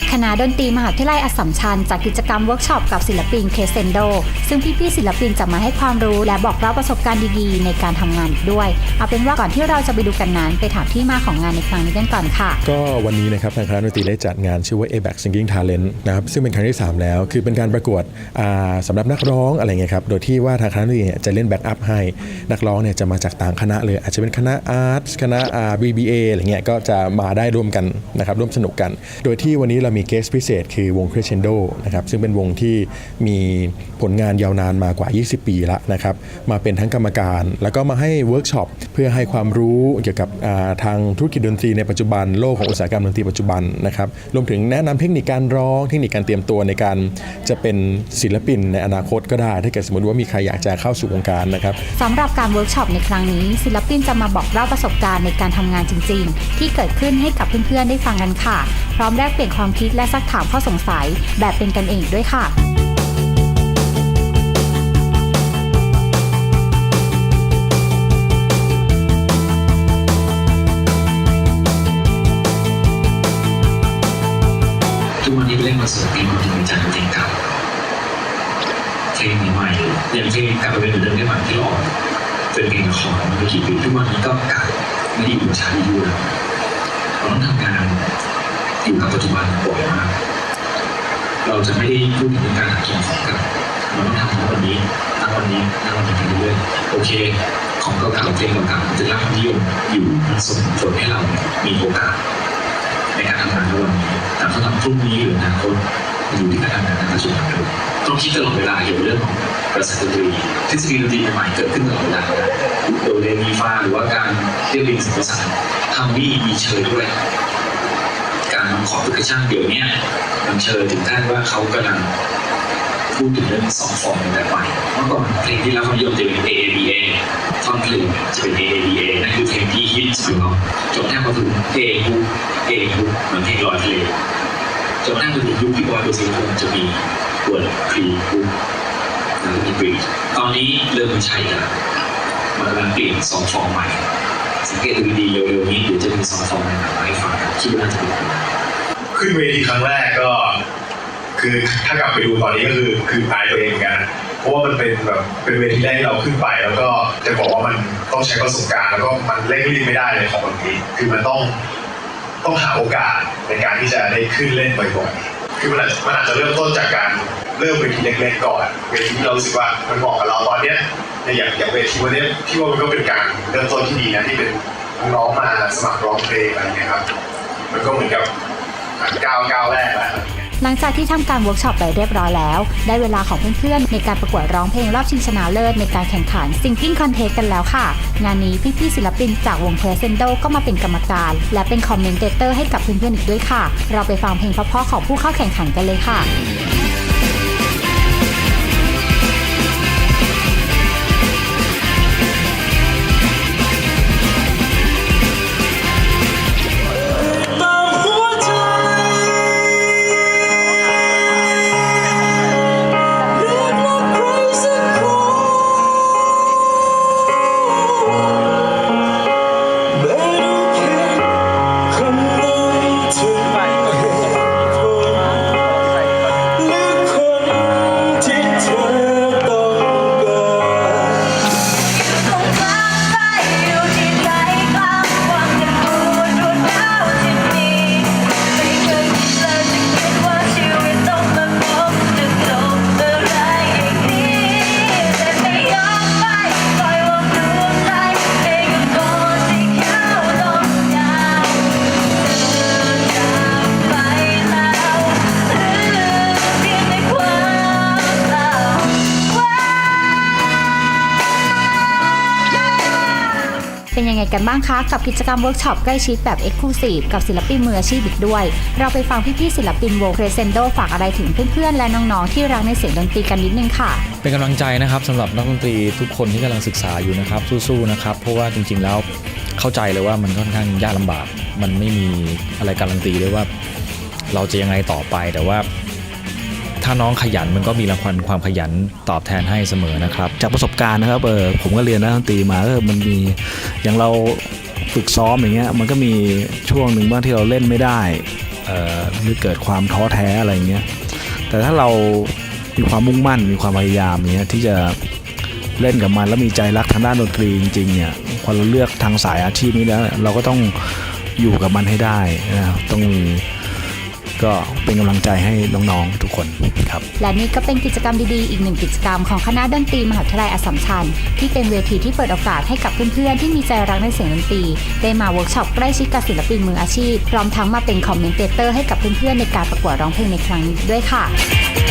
ค ณะดนตรีมหาวิทยาลัยอัสสัมชัญจัดกิจกรรมเวิร์กช็อปกับศิลปินเคเซนโด ซึ่งพี่ๆศิลปินจะมาให้ความรู้และบอกเล่าประสบการณ์ดีๆ ในการทำงานด้วย เอาเป็นว่าก่อนที่เราจะไปดูกันนั้น ไปถามที่มาของงานในครั้งนี้กันก่อนค่ะ ก็วันนี้นะครับทางคณะดนตรีได้จัดงานชื่อว่า a b a c Singing Talent นะครับซึ่งเป็นครั้งที่ 3 แล้ว คือเป็นการประกวดอ่าสำหรับนักร้องอะไรเงี้ยครับโดยที่ว่าทางคณะดนตรีจะเล่นแบ็กอัพให้นักร้องเนี่ยจะมาจากต่างคณะเลยอาจจะเป็นคณะอาร์ตคณะอ่า BBA อะไรเงี้ยก็จะมาได้ร่วมกันนะครับร่วมสนุกกัน โดยที่วันนี้เรามีเกสพิเศษคือวง Crescendo นะครับซึ่งเป็นวงที่มีผลงานยาวนานมากว่า 20 ปีแล้วนะครับมาเป็นทั้งกรรมการ แล้วก็มาให้เวิร์กช็อปเพื่อให้ความรู้เกี่ยวกับทางธุรกิจดนตรีในปัจจุบันโลกของอุตสาหกรรมดนตรีปัจจุบันนะครับรวมถึงแนะนำเทคนิคการร้องเทคนิคการเตรียมตัวในการจะเป็นศิลปินในอนาคตก็ได้ ถ้าเกิดสมมติว่ามีใครอยากจะเข้าสู่วงการนะครับสำหรับการเวิร์กช็อปในครั้งนี้ ศิลปินจะมาบอกเล่าประสบการณ์ในการทำงานจริง ๆ ที่เกิดขึ้นให้กับเพื่อนๆได้ฟังกันค่ะ พร้อมแลกเปลี่ยนความคิดและซักถามข้อสงสัยแบบเป็นกันเองด้วยค่ะทุกวันนี้ไปเล่นคอนเสิร์ตปีมันจริงจังจริงครับเพลงใหม่ๆอย่างเพลงกลับไปเป็นเหมือนเดิมได้ไหมที่เราออกเป็นเพลงละครมันไปกี่ปีทุกวันนี้ก็กลับไม่ได้อยู่ชาติอยู่แล้วเราต้องทำงาน อยู่กับปัจจุบันบ่อยมากเราจะไม่ได้พูดถึงการหากินของก่าเราต้องทำในวันนี้ตั้งวันนี้ตั้งวันนี้ไปเรื่อยๆโอเค ของเก่าๆเพลงเก่าๆมันจะรับนิยมอยู่มันส่งผลให้เรามีโอกาสในการทำงานในวันนี้แต่สำหรับพรุ่งนี้หรืออนาคตมันอยู่ที่การทำงานในปัจจุบันด้วยต้องคิดตลอดเวลาเกี่ยวกับเรื่องของกระแสดนตรีทฤษฎีดนตรีใหม่เกิดขึ้นตลอดเวลาโดเรมีฟาหรือว่าการเรียบเรียงสิ่งประสานทำวี่มีเชยด้วย การนำคอร์ดเพอร์คัชชั่นเดี๋ยวนี้มันเชยถึงขั้นว่าเขากำลังพูดถึงเรื่องสองฟอร์มแบบใหม่เมื่อก่อนเพลงที่เรานิยมจะเป็น A A B A ท่อนเพลงจะเป็น A A B A นั่นคือเพลงที่ฮิตสมัยก่อนจนแทบมาถึง A ฮุ A ฮุกเหมือนเพลงลอยทะเลจนแทบมาถึงยุคที่บอยเปอร์เซ็นต์จะมีเวิร์ดพรีฮุกแล้วก็มีบรีดตอนนี้เริ่มม่ใช่แล้วมันกำลังเปลี่ยนสองฟอร์มใหม่สังเกตดูดีๆเร็วๆนี้เดี๋ยวจะมีสองฟอร์มใหม่มาให้ฟังคิดว่าน่าจะเป็นยังไง ขึ้นเวทีครั้งแรกก็ คือถ้ากลับไปดูตอนนี้ก็คือคืออายตัวเองกัน เพราะว่ามันเป็นแบบเป็นเวทีแรกที่เราขึ้นไปแล้วก็จะบอกว่ามันต้องใช้ประสบการณ์แล้วก็มันเร่งรีบไม่ได้เลยของแบบนี้ คือมันต้องต้องหาโอกาสในการที่จะได้ขึ้นเล่นบ่อยๆคือมันอาจมันอาจจะเริ่มต้นจากการเริ่มเวทีเล็กๆก่อนเวทีที่เรารู้สึกว่ามันเหมาะกับเราตอนเนี้ยในอย่างอย่างเวทีวันนี้ที่ว่ามันก็เป็นการเริ่มต้นที่ดีนะที่เป็นน้องๆมาสมัครร้องเพลงอะไรเงี้ยครับมันก็เหมือนกับ ก้าวก้าวแรกแล้วหลังจากที่ทำการเวิร์กช็อปไปเรียบร้อยแล้ว ได้เวลาของเพื่อนๆ ในการประกวดร้องเพลงรอบชิงชนะเลิศในการแข่งขัน Singing Contest กันแล้วค่ะ งานนี้พี่ๆศิลปินจากวงเทสเซนโดก็มาเป็นกรรมการ และเป็นคอมเมนเตอร์ให้กับเพื่อนๆอีกด้วยค่ะ เราไปฟังเพลงเพราะๆของผู้เข้าแข่งขันกันเลยค่ะ กันบ้างคะ กับกิจกรรมเวิร์กช็อปใกล้ชิดแบบ Exclusive กับศิลปินมืออาชีพอีกด้วย เราไปฟังพี่ๆศิลปินวง Crescendo ฝากอะไรถึงเพื่อนๆ และน้องๆ ที่รักในเสียงดนตรีกันนิดนึงค่ะ เป็นกำลังใจนะครับสำหรับนักดนตรีทุกคนที่กำลังศึกษาอยู่นะครับสู้ๆนะครับเพราะว่าจริงๆแล้วเข้าใจเลยว่ามันค่อนข้างยากลำบาก มันไม่มีอะไรการันตีเลยว่า เราจะยังไงต่อไปแต่ว่า ถ้าน้องขยันมันก็มีรางวัลความขยันตอบแทนให้เสมอนะครับ จากประสบการณ์นะครับเออผมก็เรียนนักดนตรีมาเออมันมีอย่างเราฝึกซ้อมอย่างเงี้ยมันก็มีช่วงหนึ่งบ้างที่เราเล่นไม่ได้เออหรือเกิดความท้อแท้อะไรเงี้ยแต่ถ้าเรามีความมุ่งมั่นมีความพยายามเนี้ยที่จะเล่นกับมันแล้วมีใจรักทางด้านดนตรีจริงๆเนี่ยพอเราเลือกทางสายอาชีพนี้แล้วเราก็ต้องอยู่กับมันให้ได้นะต้องมี ก็เป็นกำลังใจให้น้องๆทุกคนครับ และนี่ก็เป็นกิจกรรมดีๆ อีกหนึ่งกิจกรรมของคณะดนตรีมหาวิทยาลัยอัสสัมชัญที่เป็นเวทีที่เปิดโอกาสให้กับเพื่อนๆที่มีใจรักในเสียงดนตรี ได้มาเวิร์กช็อปใกล้ชิดกับศิลปินมืออาชีพพร้อมทั้งมาเป็นคอมเมนเตเตอร์ให้กับเพื่อนๆในการประกวดร้องเพลงในครั้งนี้ด้วยค่ะ